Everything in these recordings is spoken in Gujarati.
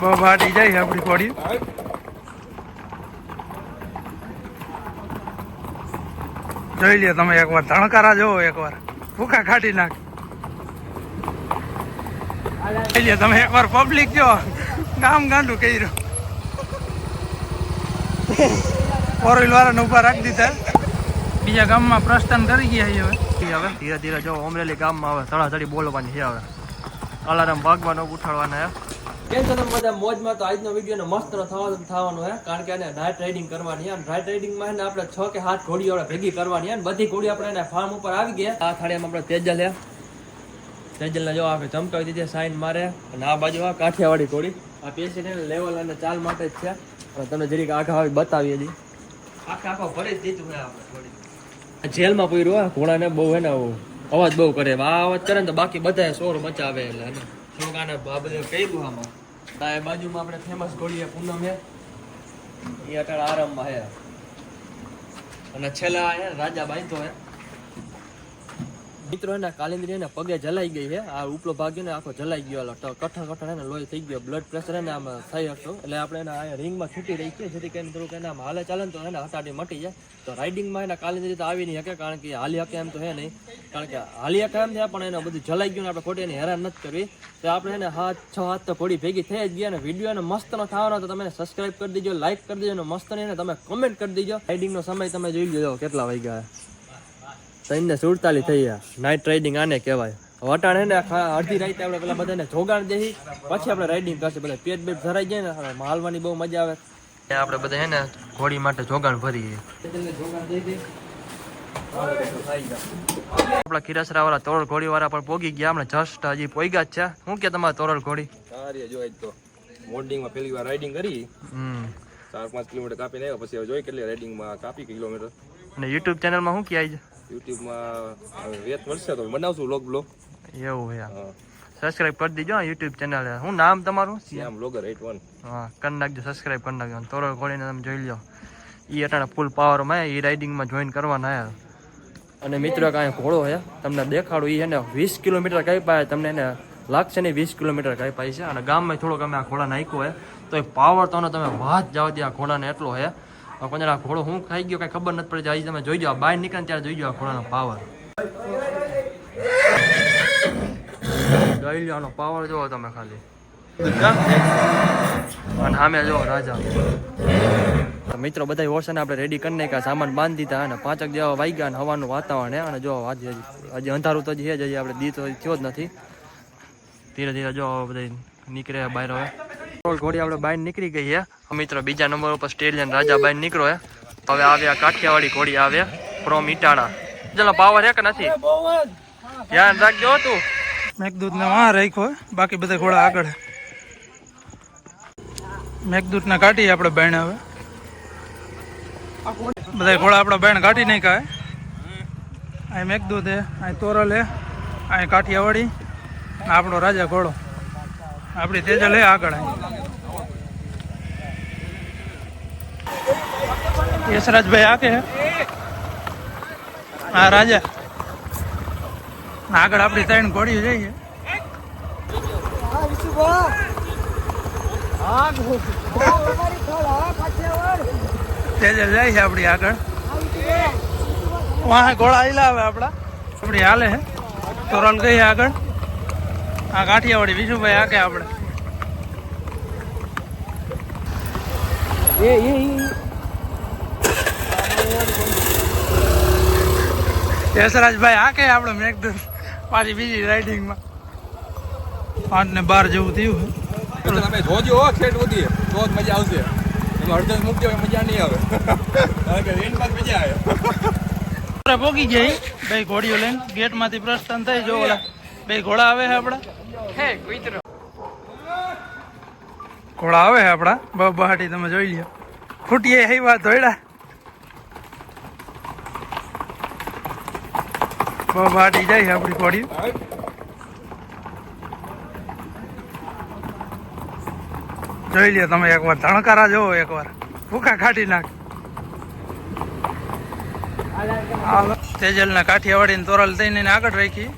બહાટી જાય આપણી બોડી જોઈ લે તમે એકવાર, ધણકારા જોવો એકવાર. ભૂખા ખાટી નાખ. જોઈ લ્યો તમે એકવાર પબ્લિક જો. ગામ ગાંડું કહી ફોર વ્હીલ વાળાને ઊભા રાખી દીધા. બીજા ગામમાં પ્રસ્થાન કરી ગયા છે હવે. ધીરે ધીરે જો અમરેલી ગામમાં હવે ધડાધડી બોલવાની છે હવે. અલારામ ભાગવાનો ઉઠાડવાના હે કેમ તમે બધા મોજમાં તો આજનો વીડિયો મસ્ત થવાનું થવાનું હે, કારણ કે એને ડ્રાય રાઇડિંગ કરવાની અને નાઇટ રાઇડિંગમાં ને આપણે છ કે સાત ઘોડીઓ આપણે ભેગી કરવાની અને બધી ઘોડી આપણે એને ફાર્મ ઉપર આવી ગયા. આ થાળીમાં આપણે તેજલ હે. તેજલને જો આપણે ચમકાવી દીધી સાઈન મારે. અને આ બાજુ આ કાઠિયાવાડી ઘોડી. આ પેશન્ટ લેવલ અને ચાલ માટે જ છે. અને તમને જરીક આખા આવી બતાવીએ હતી આખા આખો ભરી જ દીધું હે આપણે ઘોડી. જેલમાં પૂર્યું હોય ઘોડાને બહુ હે અવાજ બહુ કરે. આ અવાજ કરે ને તો બાકી બધા શોર મચાવે એટલે છોકરાને બધું કહ્યું આમાં. આ એ બાજુમાં આપણે ફેમસ ઘોડી પૂનમ હે. એ અટાળ આરામમાં હે. અને છેલ્લા હે રાજા બાંધતો હે. મિત્રો એના કાલિંદરી એને પગે જલાઈ ગઈ છે. આ ઉપલો ભાગ ને આખો જલાઈ ગયો. કઠણ કઠણ એને લોહી થઈ ગયો. બ્લડ પ્રેશર એને આમ થઈ હતું એટલે આપણે એના અહીંયા રિંગમાં છૂટી રહી છે જેથી કરીને થોડુંક એના હાલે ચાલે તો એને હટાડી મટી જાય. તો રાઇડિંગમાં એના કાલિંદરી તો આવી નહીં શકે, કારણ કે હાલી હકે એમ તો હે નહીં. કારણ કે હાલી હકે એમ છે પણ એને બધું જલાઈ ગયું ને આપણે ખોટી એને હેરાન નથી કરવી. તો આપણે એને હાથ, છ હાથ તો ફોડી ભેગી થઈ જ ગયા અને વીડિયો એને મસ્ત ન થવાનો તો તમે સબસ્ક્રાઇબ કરી દેજો લાઇક કરી દેજો અને મસ્ત નહીં તમે કમેન્ટ કરી દેજો. રાઇડિંગનો સમય તમે જોઈ લેજો કેટલા વાગ્યા? ત્રણને સુડતાલીસ થઈ ગયા. નાઇટ રાઇડિંગ આને કહેવાય. વટાણ હે ને અડધી રાતે આપણે પેલા બધાને જોગાણ દેહી પછી આપણે રાઇડિંગ કરશે. પેલા પેટ બેટ ભરાઈ જાય ને માલવાની હાલવાની બહુ મજા આવે. આપણે બધા હે ને ઘોડી માટે જોગાણ ભરીએ. આપણા ખીરાસરા વાળા તોરલ ઘોડી વાળા પણ પોગી ગયા આપણે જસ્ટ હજી પોગ્યા જ છે. શું કે તમારે તોરલ ઘોડી? સારી જો તો. મોર્નિંગમાં પહેલી વાર રાઇડિંગ કરી. હમ. ચાર પાંચ કિલોમીટર કાપીને આવ્યા પછી હવે જોઈ કેટલી રાઇડિંગમાં કાપી કિલોમીટર. અને યુટ્યુબ ચેનલમાં શું કહે છે? યુટ્યુબમાં વેત મળશે તો બનાવશું લોગ બ્લોગ એવું છે સબસ્ક્રાઇબ કરી દેજો યુટ્યુબ ચેનલ હું નામ તમારું? શ્યામ બ્લોગર એટ વન હા કરી નાખજો સબસ્ક્રાઇબ કરી નાખજો. તોરલ ઘોડીને તમે જોઈ લો એ અટાણે ફૂલ પાવરમાં એ રાઇડિંગમાં જોઈન કરવાના હે અને મિત્રો કાંઈ ઘોડો છે. તમને દેખાડું એ એને વીસ કિલોમીટર કઈ પાય તમને એને લાગશે ને વીસ કિલોમીટર કઈ પાય છે. અને ગામમાં થોડોક અમે આ ઘોડા નાખ્યો હોય તો એ પાવર તો તમે વાત જાવ ત્યાં ઘોડાને એટલો છે. આ ઘોડો હું ખાઈ ગયો, કઈ ખબર નથી પડી આજે તમે જોઈ જાઓ. બહાર નીકળે ત્યારે જોઈ જાઓ ઘોડાનો પાવર. જોઈ પાવર જોવો તમે ખાલી. અને સામે જો રાજા. મિત્રો બધા ઓછાને આપણે રેડી કરી નાખ્યા. સામાન બાંધી દીધા અને પાંચક જેવા વાગ્યા અને હવાનું વાતાવરણ અને જો આજે હજી અંધારું તો છે જ. હજી આપણે દી તો થયો જ નથી. ધીરે ધીરે જો બધા નીકળ્યા બહાર હવે. પેટ્રોલ ઘોડી આપણે બહાર નીકળી ગઈ છે મિત્રો બીજા નંબર ઉપર સ્ટેલિયન રાજા બહાર નીકળો હે. હવે આવ્યા કાઠિયાવાડી ઘોડી આવ્યા ફ્રોમ ઇટાણા ચલો પાવર હે કે નથી? ધ્યાન રાખજો તું. મેઘદૂત ને વાં રાખ્યો બાકી બધા ઘોડા આગળ મેઘદૂત ને કાઢીએ આપણે બેન હવે. બધા ઘોડા આપણા બેન કાઢી નાખ્યા અહીં મેઘદૂત હે અહીં તોરલ હે અહીં કાઠિયાવાડી આપણો રાજા ઘોડો. આપણી તેજલ હે આગળ. યશરાજભાઈ આકે હે? હા, રાજા. આગળ આપણી ત્રણ ઘોડીઓ જઈએ તેજલ જાય છે આપણી આગળ. વાહ ઘોડા આયલા આવે આપણા. આપણી હાલે છે તોરલ ગઈ આગળ. આ કાઠિયાવાડી વિશુભાઈ આકે આપણે. યશરાજભાઈ કે આપણે મેઘદૂત પાછી બીજી રાઇડિંગમાં પાંચ ને બાર જેવું થયું છે. તમે જોજો ખેડ ઉધી તો જ મજા આવશે. એમાં અડધો મૂકજો મજા નહીં આવે. કારણ કે રેન્જમાં મજા આવે. પોકી પોગી ગઈ ભાઈ ઘોડીઓ લઈને ગેટમાંથી પ્રસ્થાન થઈ જો ઓલા બે ઘોડા આવે છે આપણા? ઘોડા આવે છે આપણા? બહાટી તમે જોઈ લ્યો. ખૂટીએ એ વાત ધોયડા. બહાટી જાય આપણી ઘોડી જોઈ લ્યો તમે એકવાર. ધણકારા જોવો એકવાર. ભૂખા ખાટી નાખ. તેજલ ના કાઠિયાવાડી ને તોરલ થઈને આગળ રાખી.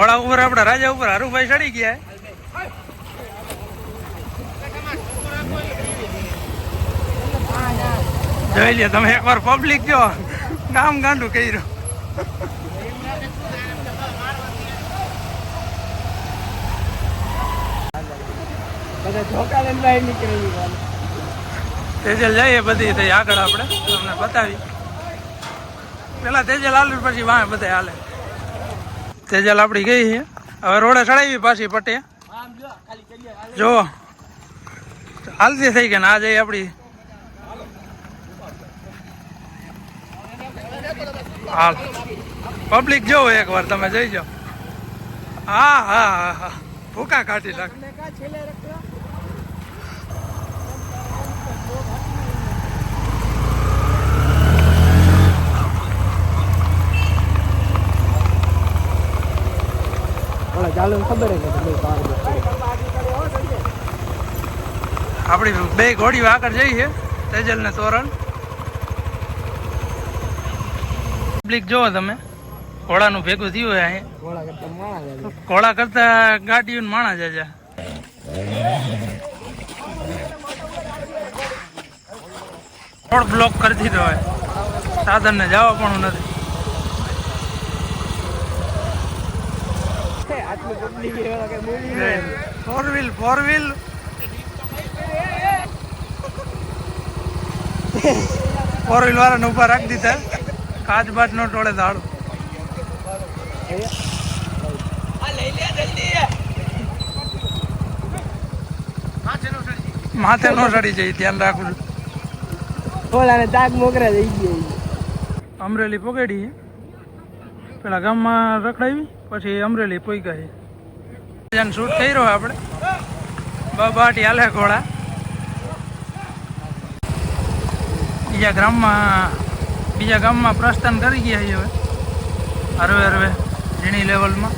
ઘોડા ઉપર આપણા રાજા ઉપર હરુભાઈ ચડી ગયા. જોઈ લે તમે એકવાર પબ્લિક જો કામ ગાંડું કહી રહ્યો તેજલ જઈએ બધી થઈ આગળ આપણે તમને બતાવી. પેલા તેજલ હાલ પછી વાહ બધા હાલે. તેજલ આપણી ગઈ છે. હવે રોડે ચડાવી પાછી પટે જો. હાલતી થઈ ગઈ ને આ જઈ આપણી. હાલ. પબ્લિક જોવો એકવાર, તમે જઈ જાઓ. હા હા હા હા. ભૂકા કાઢી નાખ. ચાલુ ખબર કે. આપણી બે ઘોડીઓ આગળ જઈ છે તેજલ ને તોરણ. પબ્લિક જોવો તમે. ઘોડાનું ભેગું થયું હોય અહીં. ઘોડા કરતા ગાડીઓ માણસ જાય રોડ બ્લોક કરી દીધો હોય. સાધન ને જવા પણ નથી આટલું public એ ઓલા કે movie માં. Four wheel four wheel four wheel વાળાને ઊભા રાખી દીધા કાચ બાજ નો ટોળે દાડો માથે નો ચડી જાય ધ્યાન રાખવું ઓલાને દાગ મોકરા થઈ ગયો અમરેલી પકડી પેલા ગામમાં રખડાવી પછી અમરેલી પોઈ છે જેને શૂટ કર્યો આપણે. બબાટી હાલે ઘોડા. બીજા ગ્રામમાં બીજા ગામમાં પ્રસ્થાન કરી ગયા છે હવે. હરવે હરવે, ઝીણી લેવલમાં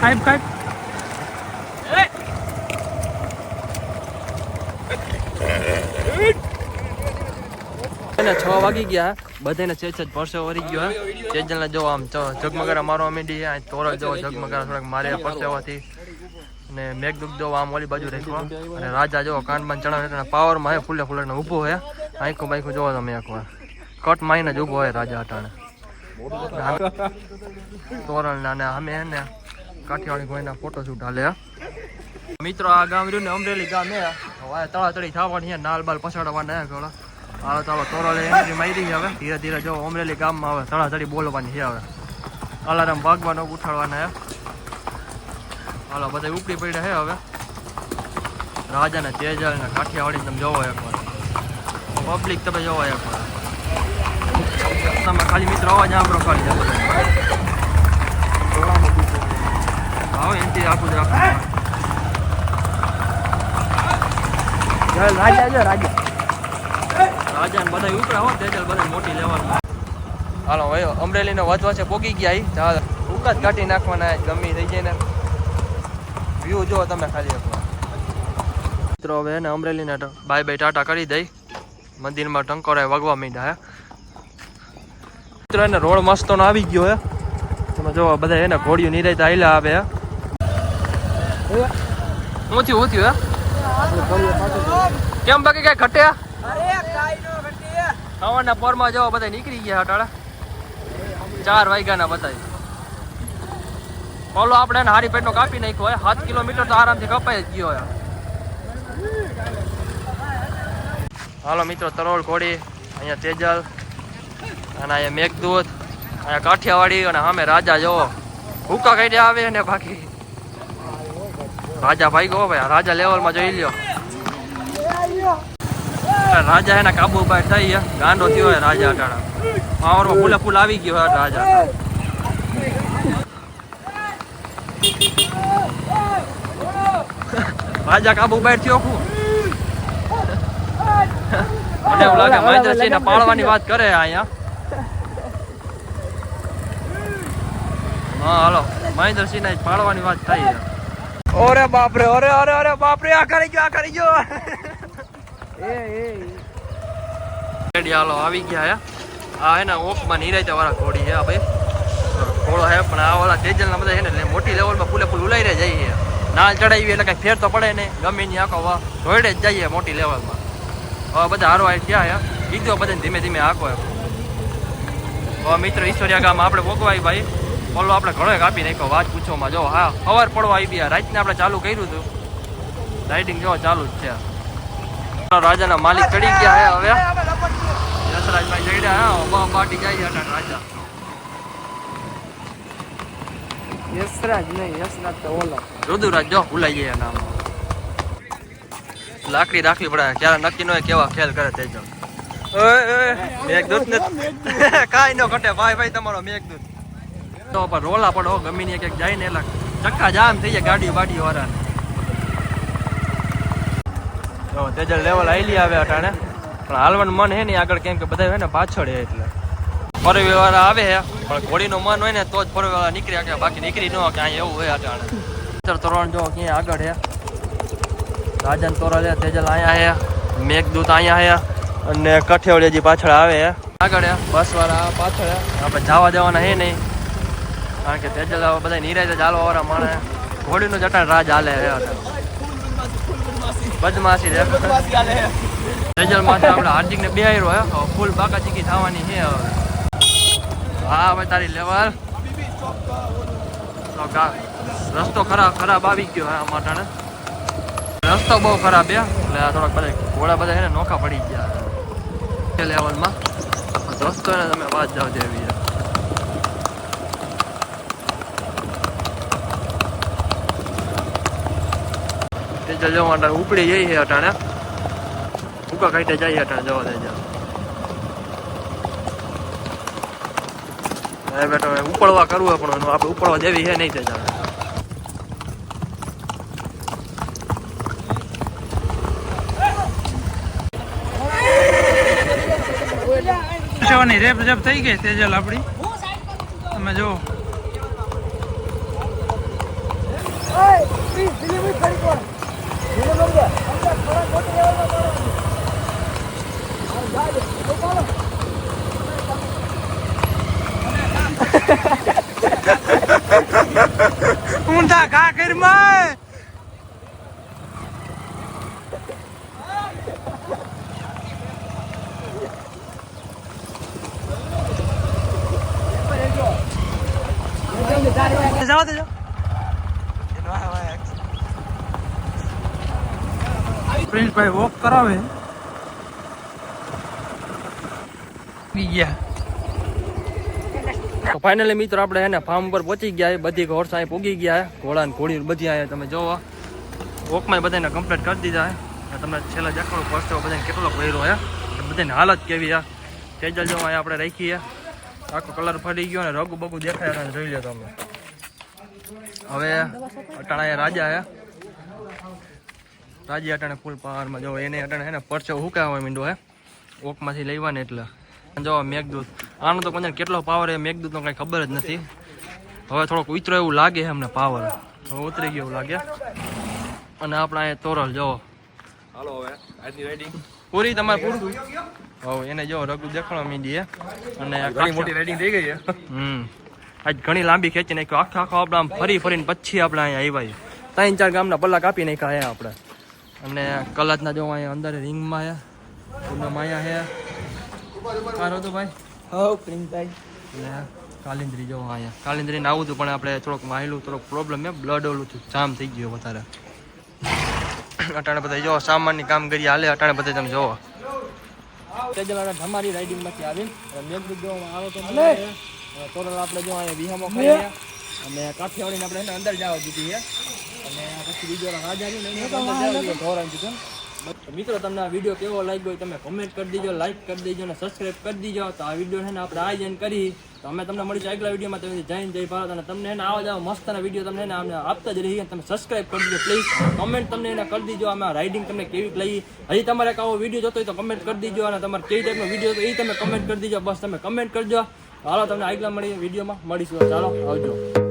કાંઈ કાંઈ અને છ વાગી ગયા. બધાને છે છે પરસે વરી ગયો ચેજલ ને જો આમ ઝગમગારા મારવા માંડી આ તોરલ જો ઝગમગારા થોડાક મારે પરસેવાથી અને મેઘદૂત જો આમ ઓલી બાજુ રાખ્યો અને રાજા જો કાનમાં ચણા પાવરમાં, હે, ફૂલે ફૂલે ઊભો હે. આંખું બાંખું જોવો તમે એકવાર. કટ માઈને જ ઊભો હોય રાજા અટાણે. તોરણ ના ને અમે હે, ને કાઠિયાવાડી કોઈના ફોટોશૂટ હાલે. મિત્રો, આ ગામ રહ્યું ને અમરેલી ગામ, હે. તળાતળી થવાની નાલ બાલ પછાડવાના ઘણા હાલો, ચાલો તોરલે એન્ટ્રી મારી છે હવે. ધીરે ધીરે જો અમરેલી ગામમાં હવે તળાતળી બોલવાની છે હવે. અલારામ ભાગવાનો ઉઠાડવાના હે. હાલો બધા ઉપડી પડ્યા હે હવે. રાજાને તેજલ ને કાઠિયાવાડી તમે જોવો એકવાર પબ્લિક તમે જોવો એકવાર તમે ખાલી મિત્રો અવાજ સાંભળો ખાલી આવો એન્ટ્રી આખું જ રાખો. રાજા જો રાજા. રાજા ને બધા ઉપરા હો, તેજલ બધા મોટી લેવલમાં હાલો, હવે અમરેલીનો વધવા છે, પોગી ગયા ચાલ ઉકા જ કાઢી નાખવાના, ગમી થઈ જાય ને. વ્યૂ જો તમે ખાલી મિત્રો, હવે એને અમરેલીને બાય બાય ટાટા કરી દઈ. મંદિરમાં ટંકોરાય વગવા માંડ્યા, હે. મિત્રો, એને રોડ મસ્તો નો આવી ગયો, હે. તમે જો બધા એને ઘોડિયું નિરાય આયલા આવે, હે. હું થયું હું. થયું હે કેમ બાકી કઈ ઘટ્યા હવાના પોરમાં જવા બધા નીકળી ગયા અટાળા ચાર વાગ્યાના બધા ઓલો આપણે એને હારી પેટનો કાપી નાખ્યો હોય, સાત કિલોમીટર તો આરામથી કપાઈ જ ગયો હાલો મિત્રો તરોલ ઘોડી, અહીંયા તેજલ, અને અહીંયા મેઘદૂત, અહીંયા કાઠિયાવાડી અને સામે રાજા જોવો હુકા કાઢ્યા આવે ને બાકી. રાજા ભાઈ ગો ભાઈ રાજા લેવલમાં જોઈ લ્યો. રાજા એના કાબુ બહાર થઈ ગાંડો થયો રાજા અટાણા. પાવરમાં ફૂલે ફૂલ આવી ગયો રાજા રાજા કાબુ બહાર થયો હું મને એવું લાગે મહેન્દ્રસિંહ ને પાડવાની વાત કરે અહીંયા. હા, હાલો. મહેન્દ્રસિંહ ને પાડવાની વાત થઈ ઓરે બાપરે, ઓરે ઓરે ઓરે બાપરે, આ કરી ગયો, આ કરી ગયો. હાલો આવી ગયા આ હે ને ઓકમાં નિરાયતા વાળા ઘોડી છે ભાઈ ઘોડો હે, પણ આ વાળા તેજલ ના બધા છે ને એટલે મોટી લેવલમાં ફૂલે ફૂલ ઉલાઈ રહ્યા જઈએ ના ચડાવી એટલે કઈ ફેર તો પડે નહીં. ગમે ની આખો વાહ જોડે જ જઈએ મોટી લેવલમાં હવે બધા હારો આવી ગયા હે. કીધું બધાને ધીમે ધીમે આખો હવે મિત્ર ઈશ્વરિયા ગામ આપણે ભોગવાય ભાઈ. બોલો આપણે ઘણો કાપી નાખ્યો, વાત પૂછવામાં. જો હા, સવાર પડવા આવી ગયા. રાતને આપણે ચાલુ કર્યું હતું. રાઇડિંગ જો ચાલુ જ છે. રાજાના માલિક ચડી ગયા હે હવે. યશરાજભાઈ ચડ્યા હા બા પાટી જાય રાજા. યશરાજ નહીં યશરાજ તો ઓલો. રુદુરાજ જો ભૂલાઈ ગયા નામ. લાકડી રાખવી પડે ક્યારે નક્કી ન હોય કેવા ખેલ કરે તેજો મેઘદૂત ને કાંઈ ન ઘટે ભાઈ ભાઈ તમારો મેઘદૂત. તો પણ રોલા પડો ગમે ને એક જાય ને એટલે ચક્કા જામ થઈ જાય ગાડી બાડી વાળા તો તેજલ લેવલ આવેલી આવે અટાણે. પણ હાલવાનું મન હે નહીં આગળ કેમ કે બધા હે ને પાછળ હે એટલે. ફોર વાળા આવે હે, પણ ઘોડીનું મન હોય ને તો જ ફોર વાળા નીકળી શકે બાકી નીકળી ન કે અહીંયા એવું હોય અટાણે. ઉત્તર તોરણ જો ક્યાં આગળ હે. રાજન તોરલ હે, તેજલ અહીંયા હે, મેઘદૂત અહીંયા હે, અને કઠેવડિયાજી પાછળ આવે હે. આગળ હે બસ વાળા પાછળ હે. આપણે જવા દેવાના હે નહીં. કારણ કે તેજલ બધા નિરાય ચાલવા વાળા માણે ઘોડીનું જટાણ રાજ હાલે હે. બદમાશી રે તેજલ માથે આપણે હાર્દિક ને બે રહ્યો હે? ફૂલ બાકા ચીકી થવાની છે હવે. હા હવે તારી લેવલ રસ્તો ખરાબ ખરાબ આવી ગયો હે આ માટાને રસ્તો બહુ ખરાબ છે એટલે આ થોડાક બધા ઘોડા બધા છે ને નોખા પડી ગયા છે લેવલમાં રસ્તો તમે વાત જાવ દેવી તેજલ જવા માટે ઉપડી જઈ છે અટાણે. ઉકા કાઢે જઈએ અટાણે જવા દે હવે બેટો ઉપડવા કરવું પણ એનું આપણે ઉપડવા દેવી છે નહીં તેજલ જવાની રેપ જપ થઈ ગઈ તેજલ આપણી. તમે જો ઊંધા ઘા કરી માય જવા દેજો પ્રિન્સભાઈ વોક કરાવે. તો ફાઇનલી મિત્રો આપણે એને ફાર્મ ઉપર પહોંચી ગયા બધી ઘોડ અહીંયા પૂગી ગયા ઘોડા ને ઘોડી બધી અહીંયા તમે જોવો. વોકમાં બધાને કમ્પ્લીટ કરી દીધા અને તમને છેલ્લા દેખાડો ફર્સ્ટ બધાને કેટલો ભર્યો છે. બધાની હાલત કેવી આ તેજલ જો અહીંયા આપણે રાખીએ. આખો કલર ફરી ગયો અને રગુ બગુ દેખાય જોઈ લો તમે. હવે અટાણા રાજા છે. રાજી અટાણે ફૂલ પાવરમાં જો એને અટાણે એને પરચો હુકાવા માંડ્યો હે. ઓકમાંથી લેવાને એટલે. જો મેઘદૂત આનો તો કોને કેટલો પાવર એ મેઘદૂતનો કાંઈ ખબર જ નથી. હવે થોડોક ઉતરો એવું લાગે છે અમને પાવર હવે ઉતરી ગયો એવું લાગે. અને આપણા અહીંયા તોરલ જો. હાલો હવે આજની રાઇડિંગ પૂરી તમારે પૂરું? હવે એને જો રઘુ દેખાડવા માંડી છે અને ઘણી મોટી રાઇડિંગ થઈ ગઈ છે. હમ. આજ ઘણી લાંબી ખેંચી નાખ્યો આખા આખો આપણે આમ ફરી ફરીને પછી આપણે અહીંયા આવ્યા ત્રણ ચાર ગામના પલ્લા કાપી નાખ્યા અહીંયા આપણે. અને કલાજના જો અહીંયા અંદર રિંગમાં આયા પૂનમ આયા હે. સારો તો ભાઈ? હવ પ્રિન્સભાઈ. અને કાલિંદ્રી જો અહીંયા. કાલિંદ્રીને આવું હતું પણ આપણે થોડોક માહિલું થોડોક પ્રોબ્લેમ છે. બ્લડ ઓલું થયું જામ થઈ ગયું વધારે. અટાણે બધા જો સામાનની કામગીરી હાલે અટાણે બધા તમે જોવો. ધમારી રાઇડિંગમાંથી આવી મેઘદૂત જોવામાં આવે તો આપણે જો અહીંયા વિહામો ખાઈ અને કાઠિયાવાડીને આપણે અંદર જવા દીધી છે. અને પછી બીજો ઢોરાને કીધું મિત્રો તમને આ વીડિયો કેવો લાગ્યો તમે કમેન્ટ કરી દેજો લાઈક કરી દેજો અને સબસ્ક્રાઇબ કરી દીજો. તો આ વીડિયો છે ને આપણે આયોજન કરી. તો અમે તમને મળીશું આગલા વિડીયોમાં. તમે જય જય ભારત. અને તમને એને આવા જાવ મસ્તના વીડિયો તમને એને અમને આપતા જ રહીએ. તમે સબસ્ક્રાઇબ કરી દીજો પ્લીઝ કમેન્ટ તમને એને કરી દેજો. અમે રાઇડિંગ તમને કેવી લઈ હજી તમારે એક આવો વીડિયો જોતો હોય તો કમેન્ટ કરી દીજો. અને તમારે કેવી ટાઈપનો વીડિયો તો એ તમે કમેન્ટ કરી દીજો. બસ તમે કમેન્ટ કરજો. હાલો તમને આગલા મળી વિડીયોમાં મળીશું. ચાલો આવજો.